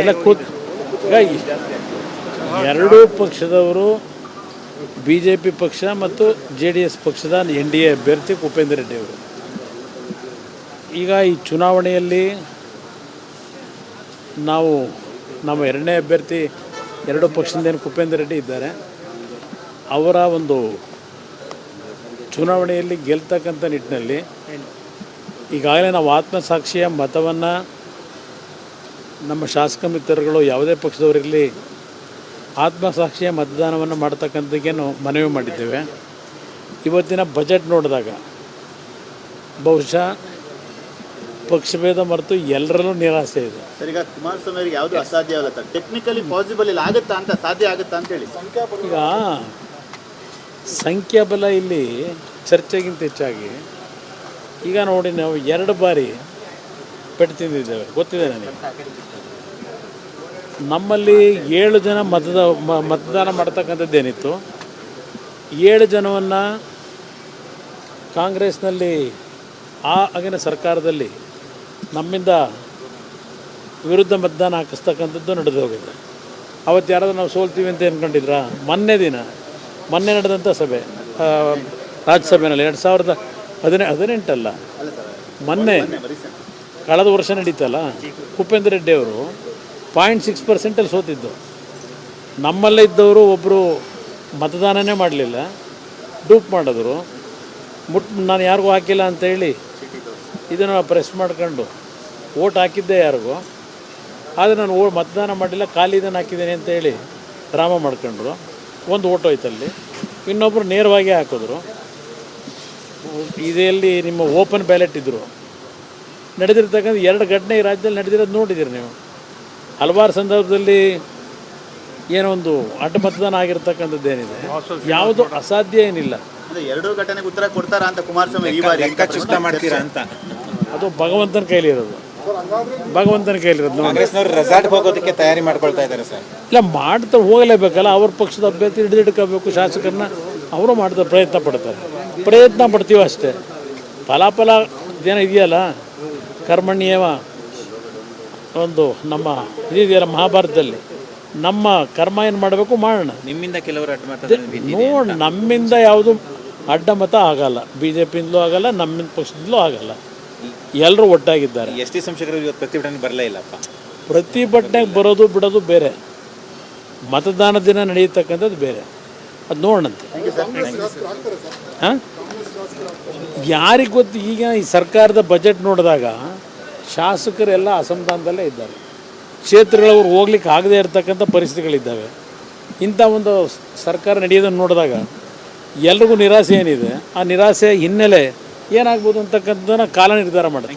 ಎಲ್ಲ ಕೂತ್ ಎರಡೂ ಪಕ್ಷದವರು ಬಿ ಜೆ ಪಿ ಪಕ್ಷ ಮತ್ತು ಜೆ ಡಿ ಎಸ್ ಪಕ್ಷದ ಎನ್ ಡಿ ಎ ಅಭ್ಯರ್ಥಿ ಉಪೇಂದ್ರ ರೆಡ್ಡಿ ಅವರು. ಈಗ ಈ ಚುನಾವಣೆಯಲ್ಲಿ ನಾವು ನಮ್ಮ ಎರಡನೇ ಅಭ್ಯರ್ಥಿ ಎರಡು ಪಕ್ಷದಿಂದ ಏನು ಉಪೇಂದ್ರ ರೆಡ್ಡಿ ಇದ್ದಾರೆ. ಅವರ ಒಂದು ಚುನಾವಣೆಯಲ್ಲಿ ಗೆಲ್ತಕ್ಕಂಥ ನಿಟ್ಟಿನಲ್ಲಿ ಈಗಾಗಲೇ ನಾವು ಆತ್ಮಸಾಕ್ಷಿಯ ಮತವನ್ನು ನಮ್ಮ ಶಾಸಕ ಮಿತ್ರರುಗಳು ಯಾವುದೇ ಪಕ್ಷದವರಿರಲಿ ಆತ್ಮಸಾಕ್ಷಿಯ ಮತದಾನವನ್ನು ಮಾಡ್ತಕ್ಕಂಥದ್ದೇನು ಮನವಿ ಮಾಡಿದ್ದೇವೆ. ಇವತ್ತಿನ ಬಜೆಟ್ ನೋಡಿದಾಗ ಬಹುಶಃ ಪಕ್ಷಭೇದ ಮರೆತು ಎಲ್ಲರಲ್ಲೂ ನಿರಾಸೆ ಇದೆ. ಸರ್ ಈಗ ಕುಮಾರಸ್ವಾಮಿ ಅವರಿಗೆ ಯಾವುದು ಅಸಾಧ್ಯ ಆಗಲ್ಲ ಸರ್. ಟೆಕ್ನಿಕಲಿ ಪಾಸಿಬಲ್ ಇಲ್ಲ ಆಗುತ್ತಾ ಅಂತ ಸಾಧ್ಯ ಆಗುತ್ತಾ ಅಂತ ಹೇಳಿ. ಈಗ ಸಂಖ್ಯಾಬಲ ಇಲ್ಲಿ ಚರ್ಚೆಗಿಂತ ಹೆಚ್ಚಾಗಿ ಈಗ ನೋಡಿ ನಾವು ಎರಡು ಬಾರಿ ಪೆಟ್ಟು ತಿಂದಿದ್ದೇವೆ. ಗೊತ್ತಿದೆ ನನಗೆ. ನಮ್ಮಲ್ಲಿ ಏಳು ಜನ ಮತದ ಮತದಾನ ಮಾಡ್ತಕ್ಕಂಥದ್ದೇನಿತ್ತು. ಏಳು ಜನವನ್ನು ಕಾಂಗ್ರೆಸ್ನಲ್ಲಿ ಆ ಆಗಿನ ಸರ್ಕಾರದಲ್ಲಿ ನಮ್ಮಿಂದ ವಿರುದ್ಧ ಮತದಾನ ಹಾಕಿಸ್ತಕ್ಕಂಥದ್ದು ನಡೆದು ಹೋಗಿದೆ. ಅವತ್ತು ಯಾರಾದರೂ ನಾವು ಸೋಲ್ತೀವಿ ಅಂತ ಅಂದ್ಕೊಂಡಿದ್ರ ಮೊನ್ನೆ ದಿನ, ಮೊನ್ನೆ ನಡೆದಂಥ ಸಭೆ ರಾಜ್ಯಸಭೆಯಲ್ಲಿ ಎರಡು ಸಾವಿರದ ಹದಿನೆ ಹದಿನೆಂಟಲ್ಲ? ಮೊನ್ನೆ. ಕಳೆದ ವರ್ಷ ನಡೀತಲ್ಲ? ಉಪೇಂದ್ರ ರೆಡ್ಡಿ ಅವರು ಪಾಯಿಂಟ್ ಸಿಕ್ಸ್ ಪರ್ಸೆಂಟಲ್ಲಿ ಸೋತಿದ್ದು. ನಮ್ಮಲ್ಲೇ ಇದ್ದವರು ಒಬ್ಬರು ಮತದಾನನೇ ಮಾಡಲಿಲ್ಲ. ಡೂಪ್ ಮಾಡಿದ್ರು. ಮುಟ್ ನಾನು ಯಾರಿಗೂ ಹಾಕಿಲ್ಲ ಅಂತೇಳಿ ಇದನ್ನು ಪ್ರೆಸ್ ಮಾಡ್ಕೊಂಡು ಓಟ್ ಹಾಕಿದ್ದೆ ಯಾರಿಗೂ. ಆದರೆ ನಾನು ಓ ಮತದಾನ ಮಾಡಿಲ್ಲ ಖಾಲಿ ಇದನ್ನು ಹಾಕಿದ್ದೇನೆ ಅಂತೇಳಿ ಡ್ರಾಮಾ ಮಾಡ್ಕೊಂಡ್ರು. ಒಂದು ಓಟ್ ಹೋಯ್ತಲ್ಲಿ. ಇನ್ನೊಬ್ಬರು ನೇರವಾಗಿ ಹಾಕಿದ್ರು. ಇದೆಲ್ಲಿ ನಿಮ್ಮ ಓಪನ್ ಬ್ಯಾಲೆಟ್ ಇದ್ದರು ನಡೆದಿರ್ತಕ್ಕಂಥ ಎರಡು ಘಟನೆ ಈ ರಾಜ್ಯದಲ್ಲಿ ನಡೆದಿರೋದು ನೋಡಿದ್ದೀರಿ ನೀವು. ಹಲವಾರು ಸಂದರ್ಭದಲ್ಲಿ ಏನೋ ಒಂದು ಅಡ್ಡ ಮತದಾನ ಆಗಿರ್ತಕ್ಕಂಥದ್ದು ಏನಿದೆ. ಯಾವುದು ಅಸಾಧ್ಯ ಏನಿಲ್ಲ. ಅಂದ್ರೆ ಎರಡೂ ಘಟನೆಗೆ ಉತ್ತರ ಕೊಡ್ತಾರ ಅಂತ ಕುಮಾರಸ್ವಾಮಿ ಈ ಬಾರಿ ಲೆಕ್ಕ ಮಾಡ್ತೀರಾ ಅಂತ. ಅದು ಭಗವಂತನ ಕೈಲಿರೋದು. ಭಗವಂತನ ಕೈಲಿರೋದು ರೆಸಾರ್ಟ್ ಹೋಗೋದಕ್ಕೆ ತಯಾರಿ ಮಾಡ್ಕೊಳ್ತಾ ಇದ್ದಾರೆ ಸರ್. ಇಲ್ಲ ಮಾಡ್ತಾ ಹೋಗಲೇಬೇಕಲ್ಲ. ಅವ್ರ ಪಕ್ಷದ ಅಭ್ಯರ್ಥಿ ಹಿಡಿದಿಡ್ಕೋಬೇಕು. ಶಾಸಕರನ್ನ ಅವರು ಮಾಡ್ತಾರೆ ಪ್ರಯತ್ನ ಪಡ್ತಾರೆ. ಪ್ರಯತ್ನ ಪಡ್ತೀವಿ ಅಷ್ಟೇ. ಫಲಾಫಲ ಇದೇನೋ ಇದೆಯಲ್ಲ? ಕರ್ಮಣ್ಯವ ಒಂದು ನಮ್ಮ ಇದೆಯಲ್ಲ ಮಹಾಭಾರತದಲ್ಲಿ. ನಮ್ಮ ಕರ್ಮ ಏನು ಮಾಡಬೇಕು? ಮಾಡೋಣ. ನಿಮ್ಮಿಂದ ಕೆಲವರು ನೋಡಿ ನಮ್ಮಿಂದ ಯಾವುದು ಅಡ್ಡ ಮತ ಆಗಲ್ಲ. ಬಿ ಜೆ ಪಿಯಿಂದಲೂ ಆಗಲ್ಲ ನಮ್ಮಿಂದ ಪಕ್ಷದಿಂದಲೂ ಆಗಲ್ಲ. ಎಲ್ಲರೂ ಒಟ್ಟಾಗಿದ್ದಾರೆ. ಎಸ್ ಟಿ ಇವತ್ತು ಪ್ರತಿಭಟನೆ ಬರಲೇ ಇಲ್ಲಪ್ಪ. ಪ್ರತಿಭಟನೆಗೆ ಬರೋದು ಬಿಡೋದು ಬೇರೆ. ಮತದಾನ ದಿನ ನಡೆಯತಕ್ಕಂಥದ್ದು ಬೇರೆ. ಅದು ನೋಡೋಣಂತೆ. ಹಾಂ? ಯಾರಿಗೆ ಗೊತ್ತು, ಈಗ ಈ ಸರ್ಕಾರದ ಬಜೆಟ್ ನೋಡಿದಾಗ ಶಾಸಕರೆಲ್ಲ ಅಸಮಾಧಾನದಲ್ಲೇ ಇದ್ದಾರೆ. ಕ್ಷೇತ್ರಗಳವ್ರು ಹೋಗ್ಲಿಕ್ಕೆ ಆಗದೇ ಇರತಕ್ಕಂಥ ಪರಿಸ್ಥಿತಿಗಳಿದ್ದಾವೆ. ಇಂಥ ಒಂದು ಸರ್ಕಾರ ನಡೆಯೋದನ್ನು ನೋಡಿದಾಗ ಎಲ್ರಿಗೂ ನಿರಾಸೆ ಏನಿದೆ? ಆ ನಿರಾಸೆ ಹಿನ್ನೆಲೆ ಏನಾಗ್ಬೋದು ಅಂತಕ್ಕಂಥದ್ದನ್ನು ಕಾಲ ನಿರ್ಧಾರ ಮಾಡುತ್ತೆ